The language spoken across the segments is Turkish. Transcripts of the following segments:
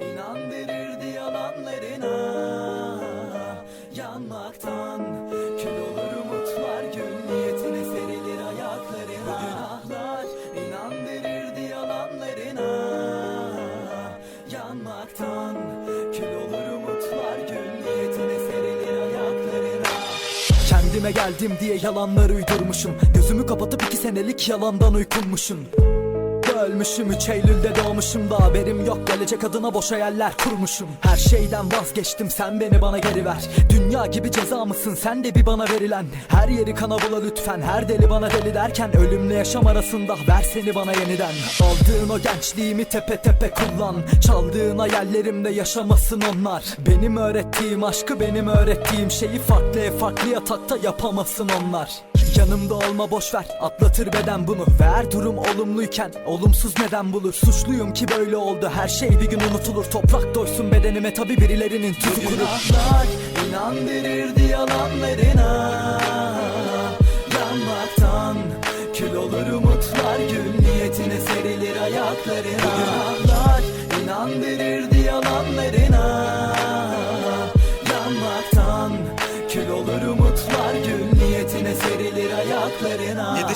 inandırırdı yalanlarına. Yanmaktan kül olur umutlar Gül niyetine serilir ayaklarına. Günahlar inandırırdı yalanlarına. Yanmaktan kül olur umutlar Gül niyetine serilir ayaklarına. Kendime geldim diye yalanlar uydurmuşum. Gözümü kapatıp iki senelik yalandan uykunmuşum Ölmüşüm 3 Eylül'de doğmuşum da haberim yok. Gelecek adına boş hayaller kurmuşum. Her şeyden vazgeçtim sen beni bana geri ver. Dünya gibi ceza mısın? Sen de bir bana verilen Her yeri kana bula lütfen her deli bana deli derken Ölümle yaşam arasında ver seni bana yeniden. Aldığın o gençliğimi tepe tepe kullan. Çaldığın hayallerimde yaşamasın onlar. Benim öğrettiğim aşkı benim öğrettiğim şeyi Farklı farklı yatakta yapamasın onlar Yanımda olma boş ver. Atlatır beden bunu. Ver durum olumluyken olumsuz neden bulur? Suçluyum ki böyle oldu. Her şey bir gün unutulur. Toprak doysun bedenime. Tabi birilerinin tuzu kurur. Günahlar inandırırdı yalanlarına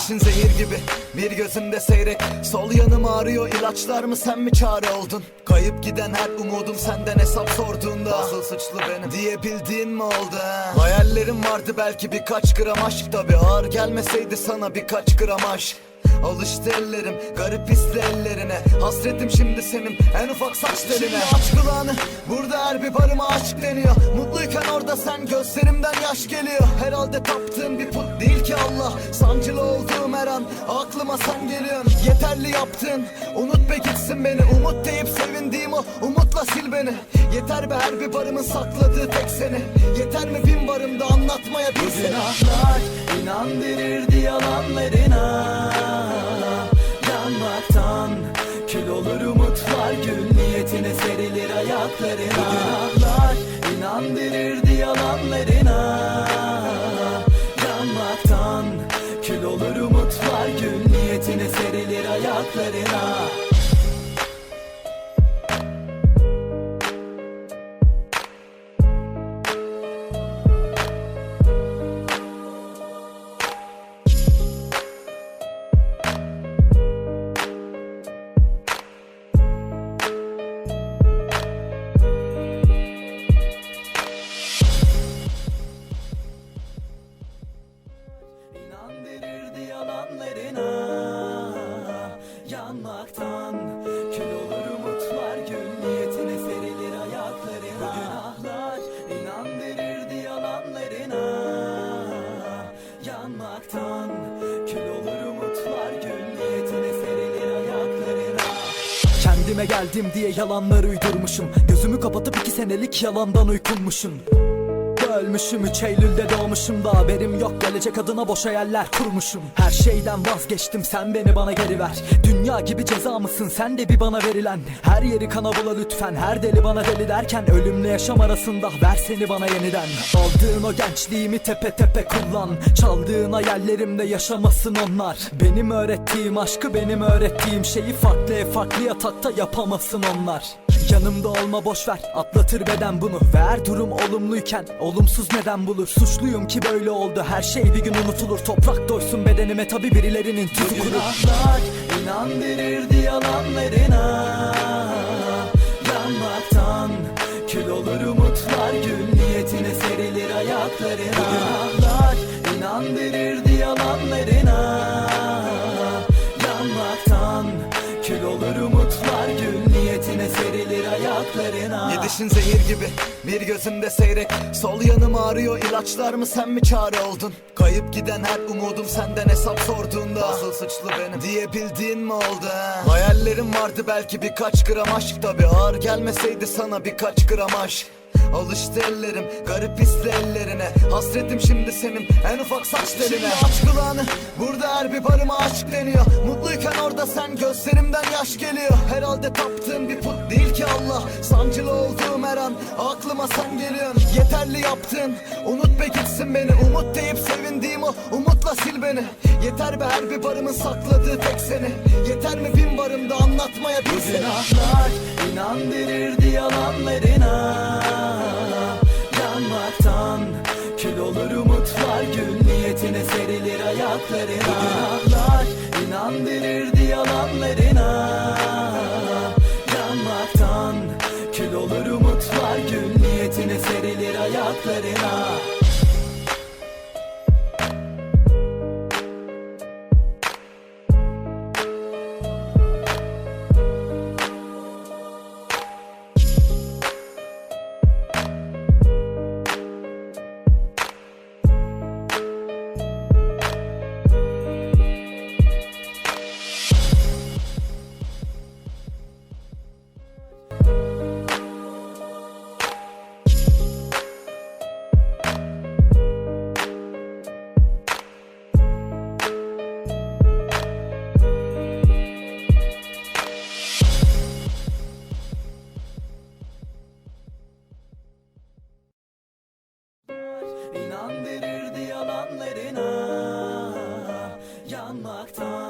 Gidişin zehir gibi bir gözümde seyrek. Sol yanım ağrıyor ilaçlar mı sen mi çare oldun Kayıp giden her umudum senden hesap sorduğunda Asıl suçlu benim diyebildiğin mi oldu? Ha? Hayallerim vardı belki birkaç gram aşk. Tabi Ağır gelmeseydi sana birkaç gram aşk. Alıştı ellerim garip hisli ellerine. Hasretim şimdi senin en ufak saç teline Aç kulağını burada her bir barıma aşk deniyor. Mutluyken orada sen gözlerimden yaş geliyor. Herhalde taptığım bir put değil ki Allah. Sancılı olduğum her an aklıma sen geliyorsun. Yeterli yaptın unut be gitsin beni. Umut deyip sevindiğim o umutla sil beni. Yeter be her bir barımın sakladığı tek seni. Yeter mi bin barımda anlatmaya bir seni Kendime geldim diye yalanlar uydurmuşum. Gözümü kapatıp iki senelik yalandan uykunmuşum Ölmüşüm 3 Eylül'de doğmuşum da haberim yok. Gelecek adına boş hayaller kurmuşum. Her şeyden vazgeçtim sen beni bana geri ver. Dünya gibi ceza mısın? Sen de bir bana verilen Her yeri kana bula lütfen her deli bana deli derken Ölümle yaşam arasında ver seni bana yeniden. Aldığın o gençliğimi tepe tepe kullan. Çaldığın hayallerimde yaşamasın onlar. Benim öğrettiğim aşkı benim öğrettiğim şeyi Farklı farklı yatakta yapamasın onlar Yanımda olma boş ver. Atlatır beden bunu. Ver durum olumluyken olumsuz neden bulur? Suçluyum ki böyle oldu. Her şey bir gün unutulur. Toprak doysun bedenime tabi birilerinin tuzu kurur Günahlar inandırırdı yalanlarına. Yanmaktan kül olur umutlar Gül niyetine serilir ayaklarına. Günahlar inandırırdı yalanlarına ayaklarına Gidişin zehir gibi? Bir gözümde seyrek. Sol yanım ağrıyor. İlaçlar mı sen mi çare oldun? Kayıp giden her umudum senden hesap sorduğunda. Asıl suçlu benim. Diyebildiğin mi oldu ha? Hayallerim vardı belki birkaç gram aşk. Tabi Ağır gelmeseydi sana birkaç gram aşk. Alıştı ellerim garip hisli ellerine. Hasretim şimdi senin en ufak saç teline Aç kulağını burada her bir barıma aşk deniyor. Mutluyken da sen gözlerimden yaş geliyor. Herhalde taptığım bir put değil ki Allah. Sancılı olduğum her an aklıma sen geliyorsun. Yeterli yaptın unut be gitsin beni. Umut deyip sevindiğim o umutla sil beni. Yeter be her bir barımın sakladığı tek seni. Yeter mi bin barımda anlatmaya bir seni? Ahlar inandırırdı yalanlarına. Yanmaktan kül olur umutlar Gün niyetine serilir ayaklarına. ಕರೆನಾ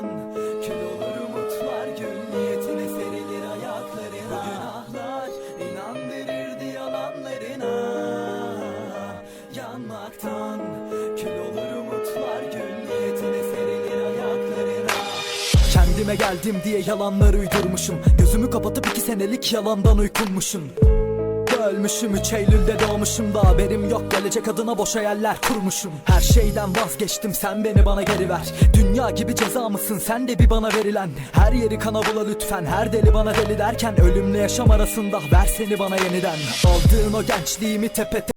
yan Kül olur umutlar gün niyetine serilir ayaklarına. Bugün ahlar inandırırdı yalanlarına. Yanmaktan kül olur umutlar gün niyetine serilir ayaklarına. Kendime geldim diye yalanlar uydurmuşum. Gözümü kapatıp iki senelik yalandan uykunmuşum Ölmüşüm 3 Eylül'de doğmuşum da haberim yok. Gelecek adına boş hayaller kurmuşum. Her şeyden vazgeçtim sen beni bana geri ver. Dünya gibi ceza mısın? Sen de bir bana verilen Her yeri kana bula lütfen her deli bana deli derken Ölümle yaşam arasında ver seni bana yeniden. Aldığın o gençliğimi tepe